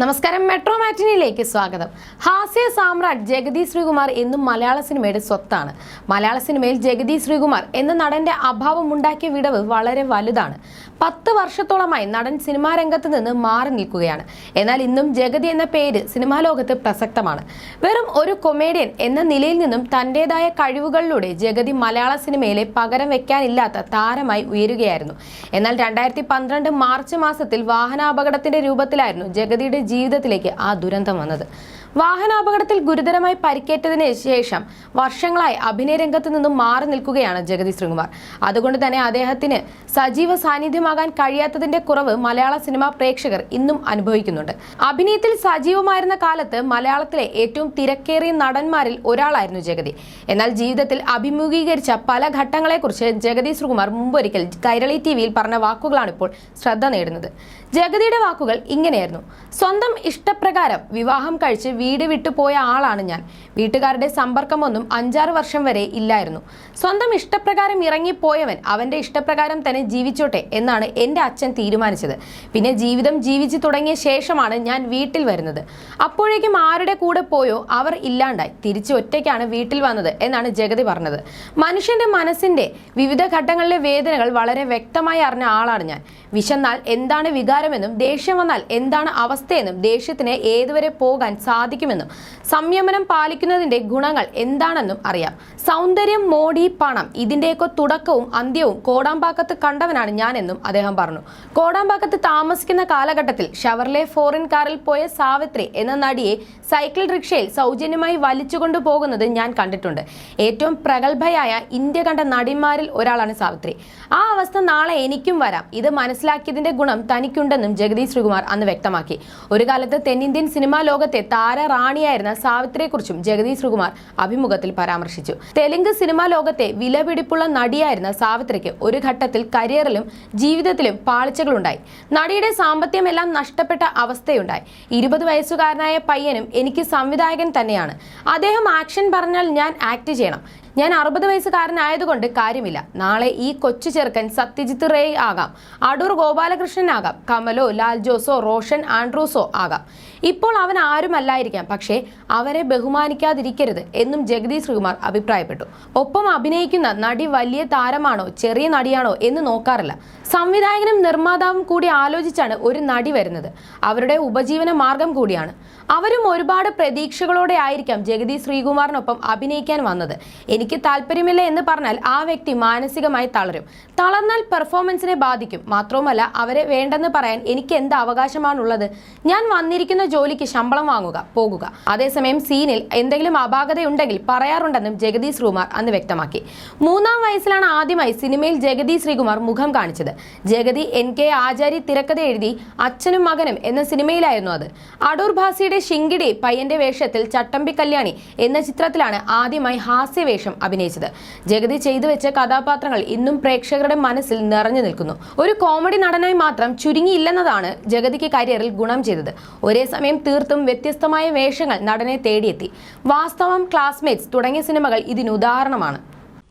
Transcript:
നമസ്കാരം മെട്രോ മാറ്റിനിയിലേക്ക് സ്വാഗതം. ഹാസ്യ സാമ്രാട്ട് ജഗതി ശ്രീകുമാർ എന്നും മലയാള സിനിമയുടെ സ്വത്താണ്. മലയാള സിനിമയിൽ ജഗതി ശ്രീകുമാർ എന്ന നടന്റെ അഭാവം ഉണ്ടാക്കിയ വിടവ് വളരെ വലുതാണ്. പത്ത് വർഷത്തോളമായി നടൻ സിനിമാ രംഗത്ത് നിന്ന് മാറി നിൽക്കുകയാണ്. എന്നാൽ ഇന്നും ജഗതി എന്ന പേര് സിനിമാ ലോകത്ത് പ്രസക്തമാണ്. വെറും ഒരു കൊമേഡിയൻ എന്ന നിലയിൽ നിന്നും തന്റെതായ കഴിവുകളിലൂടെ ജഗതി മലയാള സിനിമയിലെ പകരം വെക്കാനില്ലാത്ത താരമായി ഉയരുകയായിരുന്നു. എന്നാൽ രണ്ടായിരത്തി പന്ത്രണ്ട് മാർച്ച് മാസത്തിൽ വാഹനാപകടത്തിന്റെ രൂപത്തിലായിരുന്നു ജഗതിയുടെ ജീവിതത്തിലേക്ക് ആ ദുരന്തം വന്നത്. വാഹനാപകടത്തിൽ ഗുരുതരമായി പരിക്കേറ്റതിന് ശേഷം വർഷങ്ങളായി അഭിനയ രംഗത്ത് നിന്നും മാറി നിൽക്കുകയാണ് ജഗതി ശ്രീകുമാർ. അതുകൊണ്ട് തന്നെ അദ്ദേഹത്തിന് സജീവ സാന്നിധ്യമാകാൻ കഴിയാത്തതിന്റെ കുറവ് മലയാള സിനിമാ പ്രേക്ഷകർ ഇന്നും അനുഭവിക്കുന്നുണ്ട്. അഭിനയത്തിൽ സജീവമായിരുന്ന കാലത്ത് മലയാളത്തിലെ ഏറ്റവും തിരക്കേറിയ നടന്മാരിൽ ഒരാളായിരുന്നു ജഗതി എന്നാൽ ജീവിതത്തിൽ അഭിമുഖീകരിച്ച പല ഘട്ടങ്ങളെക്കുറിച്ച് ജഗതി ശ്രീകുമാർ മുമ്പൊരിക്കൽ കൈരളി ടി വിയിൽ പറഞ്ഞ വാക്കുകളാണ് ഇപ്പോൾ ശ്രദ്ധ നേടുന്നത്. ജഗതിയുടെ വാക്കുകൾ ഇങ്ങനെയായിരുന്നു. സ്വന്തം ഇഷ്ടപ്രകാരം വിവാഹം കഴിച്ച് വീട് വിട്ടു പോയ ആളാണ് ഞാൻ. വീട്ടുകാരുടെ സമ്പർക്കമൊന്നും അഞ്ചാറ് വർഷം വരെ ഇല്ലായിരുന്നു. സ്വന്തം ഇഷ്ടപ്രകാരം ഇറങ്ങിപ്പോയവൻ അവന്റെ ഇഷ്ടപ്രകാരം തന്നെ ജീവിച്ചോട്ടെ എന്നാണ് എന്റെ അച്ഛൻ തീരുമാനിച്ചത്. പിന്നെ ജീവിതം ജീവിച്ചു തുടങ്ങിയ ശേഷമാണ് ഞാൻ വീട്ടിൽ വരുന്നത്. അപ്പോഴേക്കും ആരുടെ കൂടെ പോയോ അവർ ഇല്ലാണ്ടായി. തിരിച്ചു ഒറ്റയ്ക്കാണ് വീട്ടിൽ വന്നത് എന്നാണ് ജഗതി പറഞ്ഞത്. മനുഷ്യന്റെ മനസ്സിന്റെ വിവിധ ഘട്ടങ്ങളിലെ വേദനകൾ വളരെ വ്യക്തമായി അറിഞ്ഞ ആളാണ് ഞാൻ. വിശന്നാൽ എന്താണ് വികാരമെന്നും ദേഷ്യം വന്നാൽ എന്താണ് അവസ്ഥയെന്നും ദേഷ്യത്തിന് ഏതുവരെ പോകാൻ സാധിക്കുമെന്നും സംയമനം പാലിക്കുന്നതിന്റെ ഗുണങ്ങൾ എന്താണെന്നും അറിയാം. സൗന്ദര്യം മോടി പണം ഇതിന്റെയൊക്കെ തുടക്കവും അന്ത്യവും കോടാമ്പാക്കത്ത് കണ്ടവനാണ് ഞാനെന്നും അദ്ദേഹം പറഞ്ഞു. കോടാമ്പാക്കത്ത് താമസിക്കുന്ന കാലഘട്ടത്തിൽ ഷവർലെ ഫോറിൻ കാറിൽ പോയ സാവിത്രി എന്ന നടിയെ സൈക്കിൾ റിക്ഷയിൽ സൗജന്യമായി വലിച്ചുകൊണ്ടു പോകുന്നത് ഞാൻ കണ്ടിട്ടുണ്ട്. ഏറ്റവും പ്രഗത്ഭയായ ഇന്ത്യ കണ്ട നടിമാരിൽ ഒരാളാണ് സാവിത്രി. ആ അവസ്ഥ നാളെ എനിക്കും വരാം. ഇത് മനസ്സിലാക്കിയതിന്റെ ഗുണം തനിക്കുണ്ടെന്നും ജഗദീഷ് ശ്രീകുമാർ അന്ന് വ്യക്തമാക്കി. ഒരു കാലത്ത് തെന്നിന്ത്യൻ സിനിമാ ലോകത്തെ താരറാണിയായിരുന്ന സാവിത്രിയെക്കുറിച്ചും ജഗദീഷ് ശ്രീകുമാർ അഭിമുഖത്തിൽ പരാമർശിച്ചു. തെലുങ്ക് സിനിമാ ലോകത്തെ വിലപിടിപ്പുള്ള നടിയായിരുന്ന സാവിത്രിക്ക് ഒരു ഘട്ടത്തിൽ കരിയറിലും ജീവിതത്തിലും പാളിച്ചകളുണ്ടായി. നടിയുടെ സാമ്പത്തികമെല്ലാം നഷ്ടപ്പെട്ട അവസ്ഥയുണ്ടായി. ഇരുപത് വയസ്സുകാരനായ പയ്യനും എനിക്ക് സംവിധായകൻ തന്നെയാണ്. അദ്ദേഹം ആക്ഷൻ പറഞ്ഞാൽ ഞാൻ ആക്ട് ചെയ്യണം. ഞാൻ അറുപത് വയസ്സുകാരനായതുകൊണ്ട് കാര്യമില്ല. നാളെ ഈ കൊച്ചു ചെറുക്കൻ സത്യജിത്ത് റേ ആകാം. അടൂർ ഗോപാലകൃഷ്ണൻ ആകാം കമലോ ലാൽ ജോസോ റോഷൻ ആൻഡ്രൂസോ ആകാം. ഇപ്പോൾ അവൻ ആരുമല്ലായിരിക്കാം. പക്ഷേ അവരെ ബഹുമാനിക്കാതിരിക്കരുത് എന്നും ജഗദീഷ് ശ്രീകുമാർ അഭിപ്രായപ്പെട്ടു. ഒപ്പം അഭിനയിക്കുന്ന നടി വലിയ താരമാണോ ചെറിയ നടിയാണോ എന്ന് നോക്കാറില്ല. സംവിധായകനും നിർമ്മാതാവും കൂടി ആലോചിച്ചാണ് ഒരു നടി വരുന്നത്. അവരുടെ ഉപജീവന മാർഗം കൂടിയാണ്. അവരും ഒരുപാട് പ്രതീക്ഷകളോടെ ആയിരിക്കാം ജഗദീഷ് ശ്രീകുമാറിനൊപ്പം അഭിനയിക്കാൻ വന്നത്. എനിക്ക് താല്പര്യമില്ല എന്ന് പറഞ്ഞാൽ ആ വ്യക്തി മാനസികമായി തളരും. തളർന്നാൽ പെർഫോമൻസിനെ ബാധിക്കും. മാത്രവുമല്ല അവരെ വേണ്ടെന്ന് പറയാൻ എനിക്ക് എന്ത് അവകാശമാണുള്ളത്? ഞാൻ വന്നിരിക്കുന്ന ജോലിക്ക് ശമ്പളം വാങ്ങുക പോകുക. അതേസമയം സീനിൽ എന്തെങ്കിലും അപാകതയുണ്ടെങ്കിൽ പറയാറുണ്ടെന്നും ജഗതി ശ്രീകുമാർ അന്ന് വ്യക്തമാക്കി. മൂന്നാം വയസ്സിലാണ് ആദ്യമായി സിനിമയിൽ ജഗതി ശ്രീകുമാർ മുഖം കാണിച്ചത്. ജഗതി എൻ കെ ആചാരി തിരക്കഥ എഴുതി അച്ഛനും മകനും എന്ന സിനിമയിലായിരുന്നു അത്. അടൂർ ഭാസിയുടെ ശിങ്കിടി പയ്യന്റെ വേഷത്തിൽ ചട്ടമ്പി കല്യാണി എന്ന ചിത്രത്തിലാണ് ആദ്യമായി ഹാസ്യവേഷം അഭിനയിച്ചത്. ജഗതി ചെയ്തു വെച്ച കഥാപാത്രങ്ങൾ ഇന്നും പ്രേക്ഷകരുടെ മനസ്സിൽ നിറഞ്ഞു നിൽക്കുന്നു. ഒരു കോമഡി നടനായി മാത്രം ചുരുങ്ങിയില്ലെന്നതാണ് ജഗതിക്ക് കരിയറിൽ ഗുണം ചെയ്തത്. ഒരേ സമയം തീർത്തും വ്യത്യസ്തമായ വേഷങ്ങൾ നടനെ തേടിയെത്തി. വാസ്തവം ക്ലാസ്മേറ്റ്സ് തുടങ്ങിയ സിനിമകൾ ഇതിന് ഉദാഹരണമാണ്.